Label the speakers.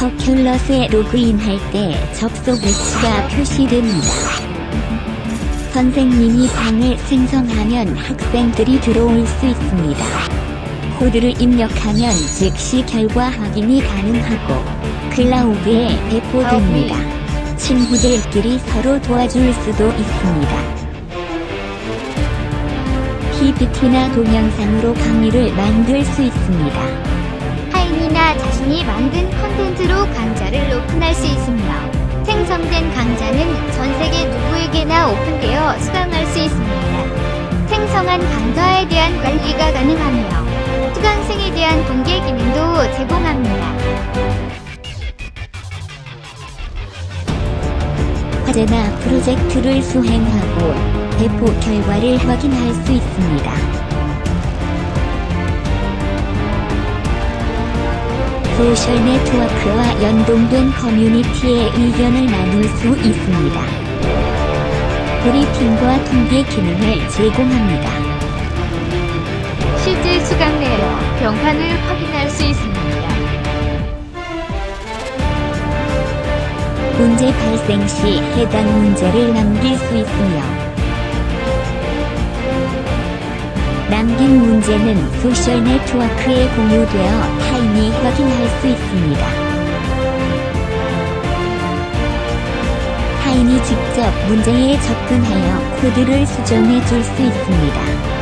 Speaker 1: 퍼큘러스에 로그인할 때 접속 위치가 표시됩니다. 선생님이 방을 생성하면 학생들이 들어올 수 있습니다. 코드를 입력하면 즉시 결과 확인이 가능하고 클라우드에 배포됩니다. 친구들끼리 서로 도와줄 수도 있습니다. PPT나 동영상으로 강의를 만들 수 있습니다.
Speaker 2: 타인이나 자신이 만든 컨텐츠 로 강좌를 오픈할 수 있으며 생성된 강좌는 전 세계 누구에게나 오픈되어 수강할 수 있습니다. 생성한 강좌에 대한 관리가 가능하며 수강생에 대한 공개 기능도 제공합니다.
Speaker 1: 과제나 프로젝트를 수행하고 배포 결과를 확인할 수 있습니다. 소셜 네트워크와 연동된 커뮤니티의 의견을 나눌 수 있습니다. 브리핑과 통계 기능을 제공합니다.
Speaker 2: 실제 수강 내역, 병판을 확인할 수 있습니다.
Speaker 1: 문제 발생 시 해당 문제를 남길 수 있으며 남긴 문제는 소셜 네트워크에 공유되어 타인이 확인할 수 있습니다. 타인이 직접 문제에 접근하여 코드를 수정해 줄 수 있습니다.